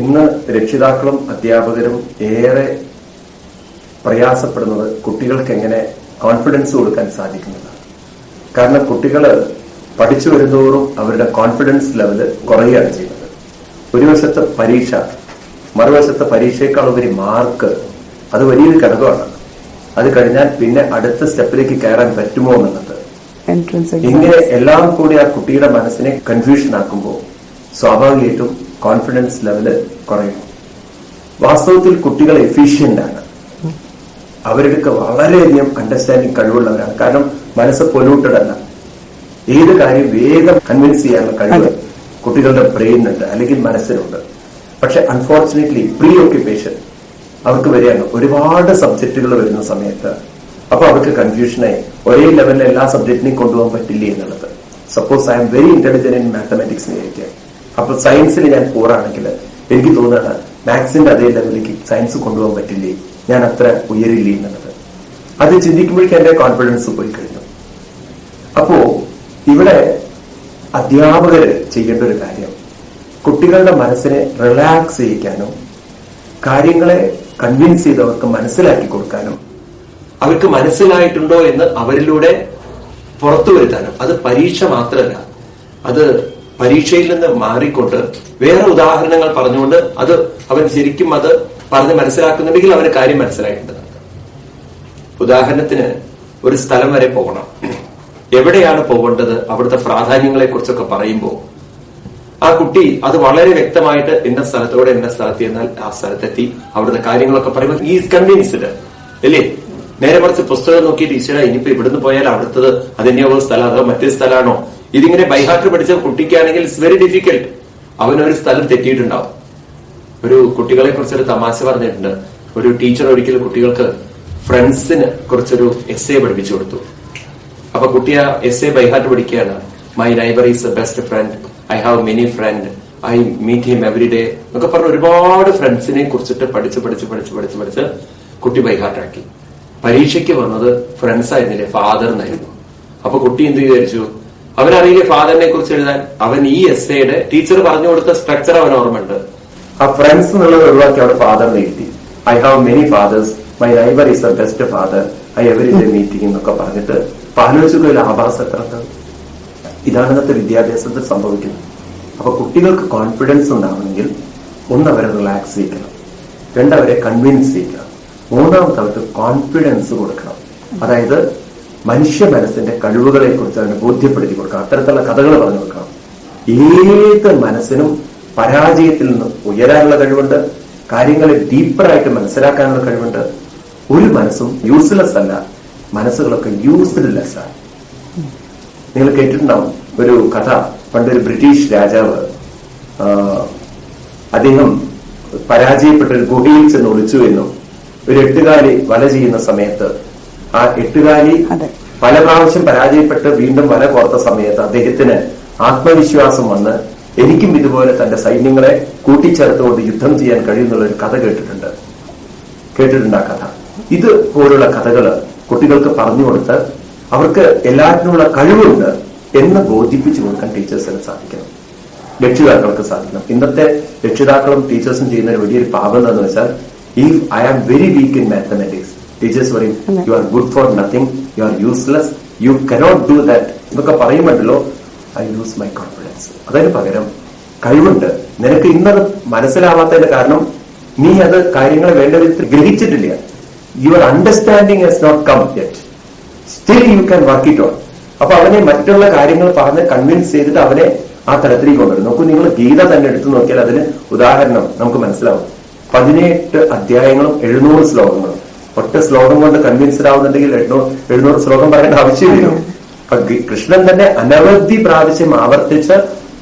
ഇന്ന് രക്ഷിതാക്കളും അധ്യാപകരും ഏറെ പ്രയാസപ്പെടുന്നത് കുട്ടികൾക്ക് എങ്ങനെ കോൺഫിഡൻസ് കൊടുക്കാൻ സാധിക്കുന്നില്ല കാരണം കുട്ടികൾ പഠിച്ചു വരുന്നതോറും അവരുടെ കോൺഫിഡൻസ് ലെവൽ കുറയുകയാണ് ചെയ്യുന്നത്. ഒരു വശത്ത് പരീക്ഷ മറുവശത്ത് പരീക്ഷയേക്കാൾ ഉപരി മാർക്ക് അത് വലിയൊരു ഘടകമാണ്. അത് കഴിഞ്ഞാൽ പിന്നെ അടുത്ത സ്റ്റെപ്പിലേക്ക് കയറാൻ പറ്റുമോ എന്നുള്ളത്. ഇങ്ങനെ എല്ലാം കൂടി ആ കുട്ടിയുടെ മനസ്സിനെ കൺഫ്യൂഷൻ ആക്കുമ്പോൾ സ്വാഭാവികമായിട്ടും കോൺഫിഡൻസ് ലെവൽ കുറയും. വാസ്തവത്തിൽ കുട്ടികൾ എഫിഷ്യന്റ് ആണ്. അവരുടെ വളരെയധികം അണ്ടർസ്റ്റാൻഡിങ് കഴിവുള്ളവരാണ്. കാരണം മനസ്സ് പൊലൂട്ടഡ് അല്ല. ഏത് കാര്യം വേഗം കൺവിൻസ് ചെയ്യാനുള്ള കഴിവ് കുട്ടികളുടെ ബ്രെയിനുണ്ട് അല്ലെങ്കിൽ മനസ്സിലുണ്ട് പക്ഷെ അൺഫോർച്ചുനേറ്റ്ലി പ്രീ ഓക്യുപ്പേഷൻ അവർക്ക് വരികയാണ്. ഒരുപാട് സബ്ജക്റ്റുകൾ വരുന്ന സമയത്ത് അപ്പൊ അവർക്ക് കൺഫ്യൂഷനായി ഒരേ ലെവലിൽ എല്ലാ സബ്ജക്റ്റിനെയും കൊണ്ടുപോകാൻ പറ്റില്ല എന്നുള്ളത്. Suppose I'm very intelligent in mathematics വിചാരിക്കുക അപ്പൊ സയൻസിൽ ഞാൻ പോറാണെങ്കിൽ എനിക്ക് തോന്നുകയാണ് മാത്സിന്റെ അതേ ലെവലിലേക്ക് സയൻസ് കൊണ്ടുപോകാൻ പറ്റില്ലേ? ഞാൻ അത്ര ഉയരില്ലേ എന്നുള്ളത്. അത് ചിന്തിക്കുമ്പോഴേക്കും എന്റെ കോൺഫിഡൻസ് പോയി കഴിഞ്ഞു അപ്പോ ഇവിടെ അധ്യാപകർ ചെയ്യേണ്ട ഒരു കാര്യം. കുട്ടികളുടെ മനസ്സിനെ റിലാക്സ് ചെയ്യിക്കാനും കാര്യങ്ങളെ കൺവിൻസ് ചെയ്ത് അവർക്ക് മനസ്സിലാക്കി കൊടുക്കാനും അവർക്ക് മനസ്സിലായിട്ടുണ്ടോ എന്ന് അവരിലൂടെ പുറത്തു വരുത്താനും അത് പരീക്ഷ മാത്രമല്ല. അത് പരീക്ഷയിൽ നിന്ന് മാറിക്കൊണ്ട് വേറെ ഉദാഹരണങ്ങൾ പറഞ്ഞുകൊണ്ട് അത് അവൻ ശരിക്കും അത് പറഞ്ഞ് മനസ്സിലാക്കുന്നുണ്ടെങ്കിൽ അവന് കാര്യം മനസ്സിലായിട്ടുണ്ട്. ഉദാഹരണത്തിന് ഒരു സ്ഥലം വരെ പോകണം. എവിടെയാണ് പോകേണ്ടത്? അവിടുത്തെ പ്രാധാന്യങ്ങളെ കുറിച്ചൊക്കെ പറയുമ്പോൾ ആ കുട്ടി അത് വളരെ വ്യക്തമായിട്ട് ഇന്ന സ്ഥലത്തോടെ ഇന്ന സ്ഥലത്ത് എന്നാൽ ആ സ്ഥലത്തെത്തി അവിടുത്തെ കാര്യങ്ങളൊക്കെ പറയുമ്പോൾ ഈസ് കൺവിൻസ്ഡ് അല്ലേ? നേരെ മറിച്ച് പുസ്തകം നോക്കിയിട്ട് ഈശ്വര ഇനിയിപ്പോ ഇവിടുന്ന് പോയാൽ അടുത്തത് അതിന്റെ ഒരു സ്ഥലം? അതോ മറ്റൊരു സ്ഥലമാണോ? ഇതിങ്ങനെ ബൈഹാർട്ട് പഠിച്ച കുട്ടിക്കാണെങ്കിൽ ഇറ്റ്സ് വെരി ഡിഫിക്കൽട്ട് അവനൊരു സ്ഥലം തെറ്റിയിട്ടുണ്ടാവും. ഒരു കുട്ടികളെ കുറിച്ചൊരു തമാശ പറഞ്ഞിട്ടുണ്ട്. ഒരു ടീച്ചർ ഒരിക്കൽ കുട്ടികൾക്ക് ഫ്രണ്ട്സിന് കുറച്ചൊരു എസ് എ പഠിപ്പിച്ചു കൊടുത്തു. അപ്പൊ കുട്ടി ആ എസ് എ ബൈഹാർട്ട് പഠിക്കുകയാണ്. My neighbour is a best friend I have many friend I meet him every day എന്നൊക്കെ പറഞ്ഞ് ഒരുപാട് ഫ്രണ്ട്സിനെ കുറിച്ചിട്ട് പഠിച്ച് പഠിച്ച് പഠിച്ച് പഠിച്ച് പഠിച്ച് കുട്ടി ബൈഹാർട്ടാക്കി. പരീക്ഷയ്ക്ക് വന്നത് ഫ്രണ്ട്സ് ആയിരുന്നില്ലേ? ഫാദർ എന്നായിരുന്നു. അപ്പൊ കുട്ടി എന്ത് വിചാരിച്ചു? അവനറിയില്ലേ ഫാദറിനെ കുറിച്ച് എഴുതാൻ? അവൻ ഈ എസ് എയുടെ ടീച്ചർ പറഞ്ഞു കൊടുത്ത സ്ട്രക്ചർ അവൻ ഓർമ്മയുണ്ട്. ആ ഫ്രണ്ട്സ് എന്നുള്ളത് ഒഴിവാക്കി അവിടെ ഫാദറിനെ എഴുതി. I have many fathers my neighbour is the best father I every day meeting എന്നൊക്കെ പറഞ്ഞിട്ട് ആലോചിച്ചുള്ള ആഭാസം എത്ര? ഇതാണ് ഇന്നത്തെ വിദ്യാഭ്യാസത്തിൽ സംഭവിക്കുന്നത്. അപ്പൊ കുട്ടികൾക്ക് കോൺഫിഡൻസ് ഉണ്ടാവണമെങ്കിൽ ഒന്ന് അവരെ റിലാക്സ് ചെയ്യിക്കണം. രണ്ടവരെ കൺവിൻസ് ചെയ്യിക്കണം. മൂന്നാമത്തെ അവർക്ക് കോൺഫിഡൻസ് കൊടുക്കണം. അതായത് മനുഷ്യ മനസ്സിന്റെ കഴിവുകളെ കുറിച്ച് അവനെ ബോധ്യപ്പെടുത്തി കൊടുക്കണം. അത്തരത്തിലുള്ള കഥകൾ പറഞ്ഞു കൊടുക്കണം. ഏത് മനസ്സിനും പരാജയത്തിൽ നിന്ന് ഉയരാനുള്ള കഴിവുണ്ട്. കാര്യങ്ങളെ ഡീപ്പറായിട്ട് മനസ്സിലാക്കാനുള്ള കഴിവുണ്ട്. ഒരു മനസ്സും യൂസ്ലെസ് അല്ല. മനസ്സുകളൊക്കെ യൂസ്ലെസ് ആണ്. നിങ്ങൾ കേട്ടിട്ടുണ്ടാവും ഒരു കഥ. പണ്ടൊരു ബ്രിട്ടീഷ് രാജാവ് അദ്ദേഹം പരാജയപ്പെട്ട ഒരു ഗുഹയിൽ ചെന്ന് ഒളിച്ചു എന്നും ഒരു എട്ടുകാലി വല ചെയ്യുന്ന സമയത്ത് ആ എട്ടുകാലി. പല പ്രാവശ്യം പരാജയപ്പെട്ട് വീണ്ടും വല കോർത്ത സമയത്ത് അദ്ദേഹത്തിന് ആത്മവിശ്വാസം വന്ന് എനിക്കും ഇതുപോലെ തന്റെ സൈന്യങ്ങളെ കൂട്ടിച്ചേർത്തുകൊണ്ട് യുദ്ധം ചെയ്യാൻ കഴിയുന്നുള്ള ഒരു കഥ കേട്ടിട്ടുണ്ട്. കേട്ടിട്ടുണ്ട് ആ കഥ. ഇത് പോലുള്ള കഥകൾ കുട്ടികൾക്ക് പറഞ്ഞു കൊടുത്ത് അവർക്ക് എല്ലാറ്റിനുമുള്ള കഴിവുണ്ട് എന്ന് ബോധിപ്പിച്ചു കൊടുക്കാൻ ടീച്ചേഴ്സിന് സാധിക്കണം. രക്ഷിതാക്കൾക്ക് സാധിക്കണം. ഇന്നത്തെ രക്ഷിതാക്കളും ടീച്ചേഴ്സും ചെയ്യുന്ന ഒരു വലിയൊരു പാപം എന്താണെന്ന് വെച്ചാൽ ഈ I am very weak in mathematics teachers പറയും you are good for nothing you are useless you cannot do that എന്നൊക്കെ പറയുമ്പോഴല്ലോ ഐ ലൂസ് മൈ കോൺഫിഡൻസ് അതിന് പകരം കഴിവുണ്ട്. നിനക്ക് ഇന്നത് മനസ്സിലാവാത്തതിന്റെ കാരണം നീ അത് കാര്യങ്ങളെ വേണ്ട വിധത്തിൽ ഗ്രഹിച്ചിട്ടില്ല. Your understanding has not come yet still you can work it on അപ്പൊ അവനെ മറ്റുള്ള കാര്യങ്ങൾ പറഞ്ഞ് കൺവിൻസ് ചെയ്തിട്ട് അവനെ ആ തലത്തിലേക്ക് കൊണ്ടുവരും. നോക്കൂ നിങ്ങൾ ഗീത തന്നെ എടുത്തു നോക്കിയാൽ അതിന് ഉദാഹരണം നമുക്ക് മനസ്സിലാവും. പതിനെട്ട് അധ്യായങ്ങളും എഴുന്നൂറ് ശ്ലോകങ്ങളും. ഒറ്റ ശ്ലോകം കൊണ്ട് കൺവിൻസ്ഡ് ആവുന്നുണ്ടെങ്കിൽ എണ്ണൂ- എഴുന്നൂറ് ശ്ലോകം പറയേണ്ട ആവശ്യമില്ല. അപ്പൊ കൃഷ്ണൻ തന്നെ അനവധി പ്രാവശ്യം ആവർത്തിച്ച്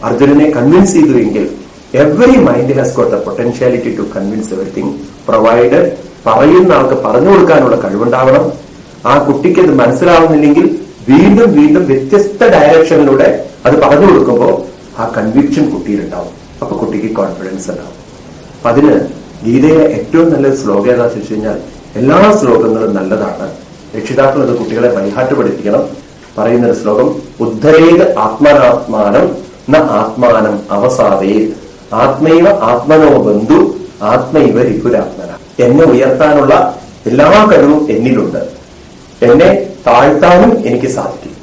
അർജുനനെ കൺവിൻസ് ചെയ്തു എങ്കിൽ every mind has got the potentiality to convince everything provide പറയുന്ന ആൾക്ക് പറഞ്ഞു കൊടുക്കാനുള്ള കഴിവുണ്ടാവണം. ആ കുട്ടിക്ക് അത് മനസ്സിലാവുന്നില്ലെങ്കിൽ വീണ്ടും വീണ്ടും വ്യത്യസ്ത ഡയറക്ഷനിലൂടെ അത് പറഞ്ഞു കൊടുക്കുമ്പോൾ ആ കൺവിക്ഷൻ കുട്ടിയിലുണ്ടാവും. അപ്പൊ കുട്ടിക്ക് കോൺഫിഡൻസ് ഉണ്ടാവും. അപ്പൊ അതിന് ഗീതയിലെ ഏറ്റവും നല്ല ശ്ലോകം ഏതാ ചോദിച്ചു കഴിഞ്ഞാൽ എല്ലാ ശ്ലോകങ്ങളും നല്ലതാണ്. രക്ഷിതാക്കൾ അത് കുട്ടികളെ പഠിപ്പിക്കണം. പറയുന്ന ഒരു ശ്ലോകം ഉദ്ധരേത് ആത്മനാത്മാനം ന ആത്മാനം അവസാദേ ആത്മൈവ ആത്മനോ ബന്ധു ആത്മൈവ രിപുരാത്മന. എന്നെ ഉയർത്താനുള്ള എല്ലാ കഴിവും എന്നിലുണ്ട്. എന്നെ താഴ്ത്താനും എനിക്ക് സാധിക്കും.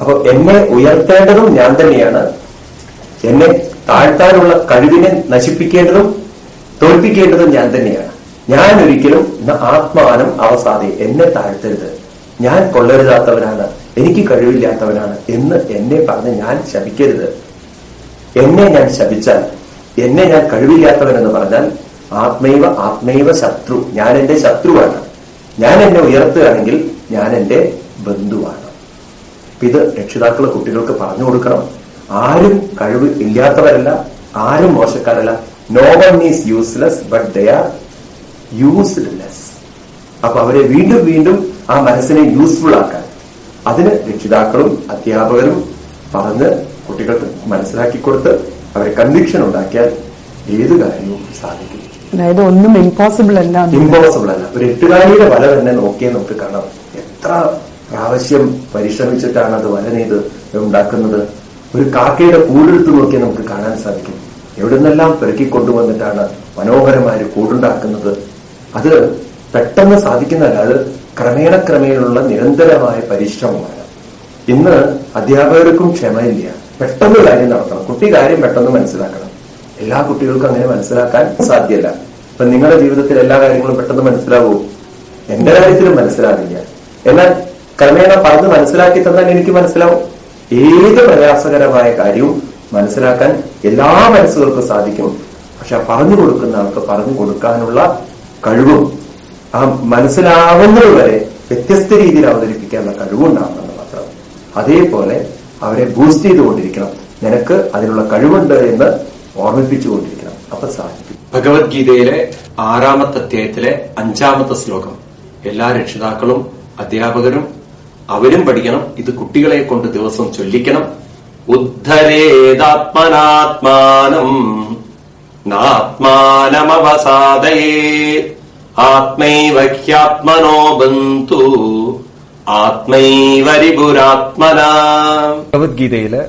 അപ്പൊ എന്നെ ഉയർത്തേണ്ടതും ഞാൻ തന്നെയാണ്. എന്നെ താഴ്ത്താനുള്ള കഴിവിനെ നശിപ്പിക്കേണ്ടതും തോൽപ്പിക്കേണ്ടതും ഞാൻ തന്നെയാണ്. ഞാൻ ഒരിക്കലും ആത്മാനം അവസാദി എന്നെ താഴ്ത്തരുത്. ഞാൻ കൊള്ളരുതാത്തവനാണ്. എനിക്ക് കഴിവില്ലാത്തവനാണ് എന്ന് എന്നെ പറഞ്ഞ് ഞാൻ ശപിക്കരുത്. എന്നെ ഞാൻ ശപിച്ചാൽ എന്നെ ഞാൻ കഴിവില്ലാത്തവനെന്ന് പറഞ്ഞാൽ ആത്മൈവ ആത്മൈവ ശത്രു ഞാൻ എന്റെ ശത്രുവാണ്. ഞാൻ എന്നെ ഉയർത്തുകയാണെങ്കിൽ ഞാൻ എന്റെ ബന്ധുവാണ്. ഇത് രക്ഷിതാക്കൾ കുട്ടികൾക്ക് പറഞ്ഞു കൊടുക്കണം. ആരും കഴിവ് ഇല്ലാത്തവരല്ല ആരും മോശക്കാരല്ല. No one is useless but they are useless അപ്പൊ അവരെ വീണ്ടും വീണ്ടും ആ മനസ്സിനെ യൂസ്ഫുൾ ആക്കാൻ. അതിന് രക്ഷിതാക്കളും അധ്യാപകരും പറഞ്ഞ് കുട്ടികൾക്ക് മനസ്സിലാക്കി കൊടുത്ത് അവരെ കൺവിക്ഷൻ ഉണ്ടാക്കിയാൽ ഏത് കാര്യവും സാധിക്കും. അതായത് ഒന്നും ഇമ്പോസിബിൾ അല്ല. ഇമ്പോസിബിൾ അല്ല. ഒരു എട്ടുകാലിയുടെ വല തന്നെ നോക്കിയാൽ നമുക്ക് കാണാം. എത്ര പ്രാവശ്യം പരിശ്രമിച്ചിട്ടാണ് അത് വല നെയ്ത് ഉണ്ടാക്കുന്നത്? ഒരു കാക്കയുടെ കൂടെടുത്ത് നോക്കിയാൽ നമുക്ക് കാണാൻ സാധിക്കും. എവിടുന്നെല്ലാം പെറുക്കി കൊണ്ടുവന്നിട്ടാണ് മനോഹരമായ കൂടുണ്ടാക്കുന്നത്? അത് പെട്ടെന്ന് സാധിക്കുന്നതല്ല. അത് ക്രമേണ ക്രമേണയുള്ള നിരന്തരമായ പരിശ്രമമാണ്. ഇന്ന് അധ്യാപകർക്കും ക്ഷമയില്ല. പെട്ടെന്ന് കാര്യം നടത്തണം. കുട്ടി കാര്യം പെട്ടെന്ന് മനസ്സിലാക്കണം. എല്ലാ കുട്ടികൾക്കും അങ്ങനെ മനസ്സിലാക്കാൻ സാധ്യല്ല. ഇപ്പൊ നിങ്ങളുടെ ജീവിതത്തിൽ എല്ലാ കാര്യങ്ങളും പെട്ടെന്ന് മനസ്സിലാവൂ? എന്റെ കാര്യത്തിലും മനസ്സിലാവില്ല. എന്നാൽ ക്രമേണ പറഞ്ഞ് മനസ്സിലാക്കി തന്നാൽ എനിക്ക് മനസ്സിലാവും. ഏത് പ്രയാസകരമായ കാര്യവും മനസ്സിലാക്കാൻ എല്ലാ മനസ്സുകൾക്കും സാധിക്കും. പക്ഷെ പറഞ്ഞു കൊടുക്കുന്ന ആൾക്ക് പറഞ്ഞു കൊടുക്കാനുള്ള കഴിവും ആ മനസ്സിലാവുന്നത് വരെ വ്യത്യസ്ത രീതിയിൽ അവതരിപ്പിക്കാനുള്ള കഴിവുണ്ടാകുന്നുണ്ട് മാത്രം. അതേപോലെ അവരെ ബൂസ്റ്റ് ചെയ്തുകൊണ്ടിരിക്കണം. നിനക്ക് അതിനുള്ള കഴിവുണ്ട് എന്ന് ഓർമ്മിപ്പിച്ചുകൊണ്ടിരിക്കണം. അപ്പൊ സാധിക്കും. ഭഗവത്ഗീതയിലെ ആറാമത്തെ അധ്യായത്തിലെ അഞ്ചാമത്തെ ശ്ലോകം. എല്ലാ രക്ഷിതാക്കളും അധ്യാപകരും അവരും പഠിക്കണം. ഇത് കുട്ടികളെ കൊണ്ട് ദിവസം ചൊല്ലിക്കണം. ഉദ്ധരേതാത്മനാത്മാനം. നാത്മാനമവസാദയേ. ആത്മൈവ ഹ്യാത്മനോ ബന്ധു. ആത്മൈവരിപുരാത്മന. ഭഗവത്ഗീതയിൽ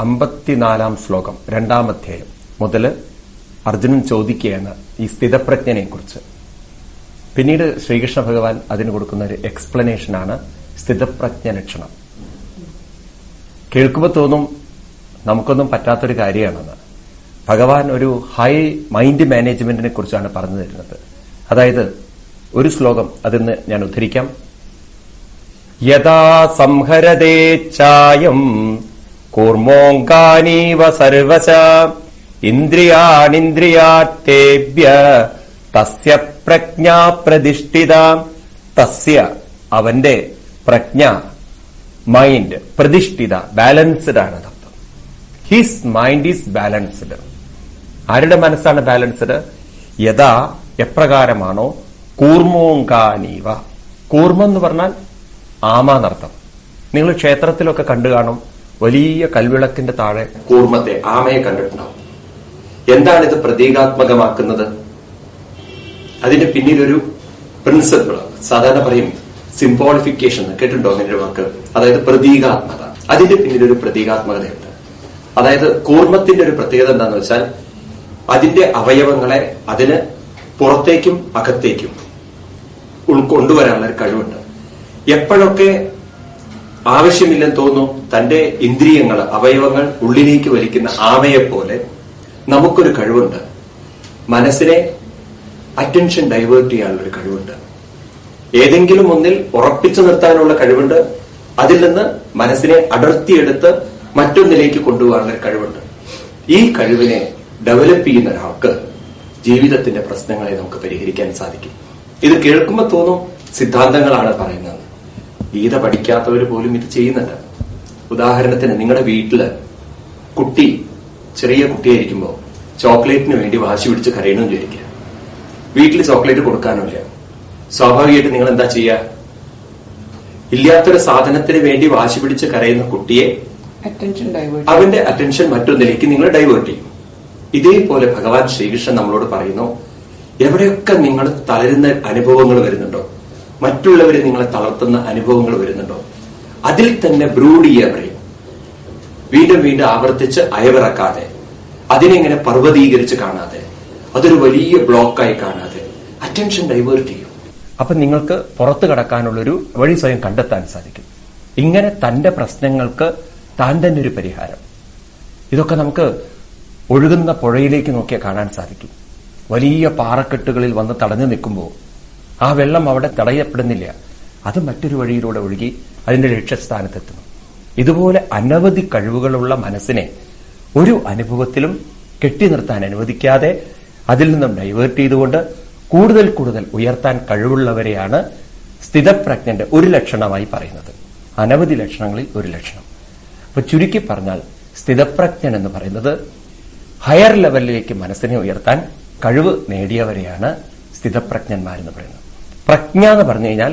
അമ്പത്തിനാലാം ശ്ലോകം രണ്ടാം അധ്യായം. മുതൽ അർജുനൻ ചോദിക്കുകയാണ് ഈ സ്ഥിതപ്രജ്ഞനെ കുറിച്ച് പിന്നീട് ശ്രീകൃഷ്ണ ഭഗവാൻ അതിന് കൊടുക്കുന്ന ഒരു എക്സ്പ്ലനേഷനാണ് സ്ഥിതപ്രജ്ഞ ലക്ഷണം. കേൾക്കുമ്പോൾ തോന്നും നമുക്കൊന്നും പറ്റാത്തൊരു കാര്യമാണെന്ന്. ഭഗവാൻ ഒരു ഹൈ മൈൻഡ് മാനേജ്മെന്റിനെ കുറിച്ചാണ് പറഞ്ഞു തരുന്നത്. അതായത് ഒരു ശ്ലോകം അതിന്ന് ഞാൻ ഉദ്ധരിക്കാം. യഥാ സംഹരതേ ചായം കൂർമോങ്കാനീവ സർവശ ഇന്ദ്രിയാണിന്ദ്രിയാട്ടേഭ്യ തസ്യ പ്രജ്ഞ പ്രതിഷ്ഠിത തസ്യ അവന്റെ പ്രജ്ഞ മൈൻഡ് പ്രതിഷ്ഠിത ബാലൻസ്ഡ് ആണ് അർത്ഥം ഹിസ് മൈൻഡ് ഈസ് ബാലൻസ്ഡ് ആരുടെ മനസ്സാണ് ബാലൻസ്ഡ്? യഥാ എപ്രകാരമാണോ? കൂർമോങ്കാനീവ കൂർമ്മം എന്ന് പറഞ്ഞാൽ ആമാനർത്ഥം നിങ്ങൾ ക്ഷേത്രത്തിലൊക്കെ കണ്ടു കാണും. വലിയ കൽവിളക്കിന്റെ താഴെ കൂർമത്തെ ആമയെ കണ്ടിട്ടുണ്ടാവും. എന്താണ് ഇത് പ്രതീകാത്മകമാക്കുന്നത്? അതിന് പിന്നിലൊരു പ്രിൻസിപ്പിൾ സാധാരണ പറയും സിംബോളിഫിക്കേഷൻ കേട്ടിട്ടുണ്ടോ അങ്ങനെ ഒരു വാക്ക്? അതായത് പ്രതീകാത്മക അതിന്റെ പിന്നിലൊരു പ്രതീകാത്മകതയുണ്ട്. അതായത് കൂർമ്മത്തിന്റെ ഒരു പ്രത്യേകത എന്താണെന്ന് വെച്ചാൽ അതിന്റെ അവയവങ്ങളെ അതിന് പുറത്തേക്കും അകത്തേക്കും ഉൾക്കൊണ്ടുവരാനുള്ള കഴിവുണ്ട്. എപ്പോഴൊക്കെ ആവശ്യമില്ലെന്ന് തോന്നുന്നു തന്റെ ഇന്ദ്രിയങ്ങൾ അവയവങ്ങൾ ഉള്ളിലേക്ക് വലിക്കുന്ന ആമയെ പോലെ നമുക്കൊരു കഴിവുണ്ട്. മനസ്സിനെ അറ്റൻഷൻ ഡൈവേർട്ട് ചെയ്യാനുള്ള ഒരു കഴിവുണ്ട്. ഏതെങ്കിലും ഒന്നിൽ ഉറപ്പിച്ചു നിർത്താനുള്ള കഴിവുണ്ട്. അതിൽ നിന്ന് മനസ്സിനെ അടർത്തിയെടുത്ത് മറ്റൊന്നിലേക്ക് കൊണ്ടുപോകാനുള്ള കഴിവുണ്ട്. ഈ കഴിവിനെ ഡെവലപ്പ് ചെയ്യുന്ന ഒരാൾക്ക് ജീവിതത്തിന്റെ പ്രശ്നങ്ങളെ നമുക്ക് പരിഹരിക്കാൻ സാധിക്കും. ഇത് കേൾക്കുമ്പോൾ തോന്നും സിദ്ധാന്തങ്ങളാണ് പറയുന്നത്. ഗീത പഠിക്കാത്തവർ പോലും ഇത് ചെയ്യുന്നുണ്ട്. ഉദാഹരണത്തിന് നിങ്ങളുടെ വീട്ടിൽ കുട്ടി ചെറിയ കുട്ടിയായിരിക്കുമ്പോൾ ചോക്ലേറ്റിന് വേണ്ടി വാശി പിടിച്ച് കരയണമെന്ന് വിചാരിക്കുക വീട്ടിൽ ചോക്ലേറ്റ് കൊടുക്കാനില്ല സ്വാഭാവികമായിട്ട് നിങ്ങൾ എന്താ ചെയ്യുക ഇല്ലാത്തൊരു സാധനത്തിന് വേണ്ടി വാശി പിടിച്ച് കരയുന്ന കുട്ടിയെ അവന്റെ അറ്റൻഷൻ മറ്റൊന്നിലേക്ക് നിങ്ങൾ ഡൈവേർട്ട് ചെയ്യും. ഇതേപോലെ ഭഗവാൻ ശ്രീകൃഷ്ണൻ നമ്മളോട് പറയുന്നു എവിടെയൊക്കെ നിങ്ങൾ തളരുന്ന അനുഭവങ്ങൾ വരുന്നുണ്ടോ? മറ്റുള്ളവരെ നിങ്ങളെ തളർത്തുന്ന അനുഭവങ്ങൾ വരുന്നുണ്ടോ? അതിൽ തന്നെ ബ്രൂഡ് ചെയ്യാൻ പറയും. വീണ്ടും വീണ്ടും ആവർത്തിച്ച് അയവിറക്കാതെ അതിനെങ്ങനെ പർവതീകരിച്ച് കാണാതെ അതൊരു വലിയ ബ്ലോക്കായി കാണാതെ അറ്റൻഷൻ ഡൈവേർട്ട് ചെയ്യും. അപ്പൊ നിങ്ങൾക്ക് പുറത്തു കടക്കാനുള്ളൊരു വഴി സ്വയം കണ്ടെത്താൻ സാധിക്കും. ഇങ്ങനെ തന്റെ പ്രശ്നങ്ങൾക്ക് താൻ തന്നെ ഒരു പരിഹാരം. ഇതൊക്കെ നമുക്ക് ഒഴുകുന്ന പുഴയിലേക്ക് നോക്കിയാൽ കാണാൻ സാധിക്കും. വലിയ പാറക്കെട്ടുകളിൽ വന്ന് തടഞ്ഞു നിൽക്കുമ്പോൾ ആ വെള്ളം അവിടെ തടയപ്പെടുന്നില്ല. അത് മറ്റൊരു വഴിയിലൂടെ ഒഴുകി അതിന്റെ ലക്ഷ്യസ്ഥാനത്തെത്തുന്നു. ഇതുപോലെ അനവധി കഴിവുകളുള്ള മനസ്സിനെ ഒരു അനുഭവത്തിലും കെട്ടി നിർത്താൻ അനുവദിക്കാതെ അതിൽ നിന്നും ഡൈവേർട്ട് ചെയ്തുകൊണ്ട് കൂടുതൽ കൂടുതൽ ഉയർത്താൻ കഴിവുള്ളവരെയാണ് സ്ഥിതപ്രജ്ഞന്റെ ഒരു ലക്ഷണമായി പറയുന്നത്. അനവധി ലക്ഷണങ്ങളിൽ ഒരു ലക്ഷണം. അപ്പൊ ചുരുക്കി പറഞ്ഞാൽ സ്ഥിതപ്രജ്ഞൻ എന്ന് പറയുന്നത് ഹയർ ലെവലിലേക്ക് മനസ്സിനെ ഉയർത്താൻ കഴിവ് നേടിയവരെയാണ് സ്ഥിതപ്രജ്ഞന്മാരെന്ന് പറയുന്നത്. പ്രജ്ഞ എന്ന് പറഞ്ഞു കഴിഞ്ഞാൽ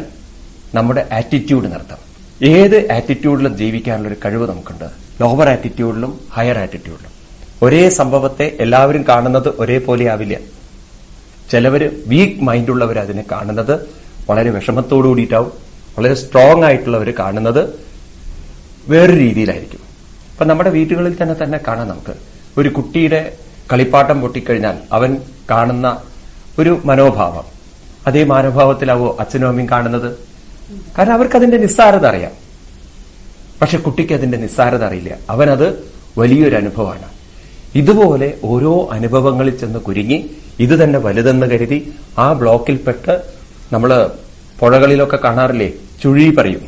നമ്മുടെ ആറ്റിറ്റ്യൂഡ് നടത്താം ഏത് ആറ്റിറ്റ്യൂഡിലും ജീവിക്കാനുള്ള ഒരു കഴിവ് നമുക്കുണ്ട്. ലോവർ ആറ്റിറ്റ്യൂഡിലും ഹയർ ആറ്റിറ്റ്യൂഡിലും ഒരേ സംഭവത്തെ എല്ലാവരും കാണുന്നത് ഒരേപോലെ ആവില്ല. ചിലവര് വീക്ക് മൈൻഡുള്ളവർ അതിനെ കാണുന്നത് വളരെ വിഷമത്തോടു കൂടിയിട്ടാവും. വളരെ സ്ട്രോങ് ആയിട്ടുള്ളവർ കാണുന്നത് വേറൊരു രീതിയിലായിരിക്കും. അപ്പൊ നമ്മുടെ വീടുകളിൽ തന്നെ തന്നെ കാണാം നമുക്ക്. ഒരു കുട്ടിയുടെ കളിപ്പാട്ടം പൊട്ടിക്കഴിഞ്ഞാൽ അവൻ കാണുന്ന ഒരു മനോഭാവം. അതേ മനോഭാവത്തിലാവോ അച്ഛനും അമ്മയും കാണുന്നത്? കാരണം അവർക്ക് അതിന്റെ നിസ്സാരത അറിയാം. പക്ഷെ കുട്ടിക്ക് അതിന്റെ നിസ്സാരത അറിയില്ല. അവനത് വലിയൊരു അനുഭവമാണ്. ഇതുപോലെ ഓരോ അനുഭവങ്ങളിൽ ചെന്ന് കുരുങ്ങി ഇത് തന്നെ വലുതെന്ന് കരുതി ആ ബ്ലോക്കിൽപ്പെട്ട് നമ്മൾ പുഴകളിലൊക്കെ കാണാറില്ലേ? ചുഴി പറയും.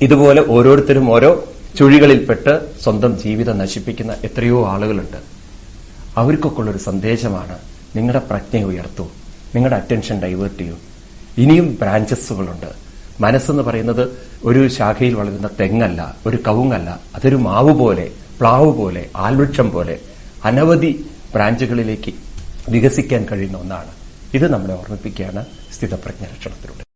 ഇതുപോലെ ഓരോരുത്തരും ഓരോ ചുഴികളിൽപ്പെട്ട് സ്വന്തം ജീവിതം നശിപ്പിക്കുന്ന എത്രയോ ആളുകളുണ്ട്. അവർക്കൊക്കെ ഉള്ളൊരു സന്ദേശമാണ് നിങ്ങളുടെ പ്രജ്ഞ ഉയർത്തൂ നിങ്ങളുടെ അറ്റൻഷൻ ഡൈവേർട്ട് ചെയ്യൂ. ഇനിയും ബ്രാഞ്ചസുകളുണ്ട് മനസ്സെന്ന് പറയുന്നത് ഒരു ശാഖയിൽ വളരുന്ന തെങ്ങല്ല ഒരു കവുങ്ങല്ല അതൊരു മാവ് പോലെ പ്ലാവ് പോലെ ആൽവൃക്ഷം പോലെ അനവധി ബ്രാഞ്ചുകളിലേക്ക് വികസിക്കാൻ കഴിയുന്ന ഒന്നാണ്. ഇത് നമ്മളെ ഓർമ്മിപ്പിക്കുകയാണ് സ്ഥിതപ്രജ്ഞ ലക്ഷണത്തിലൂടെ.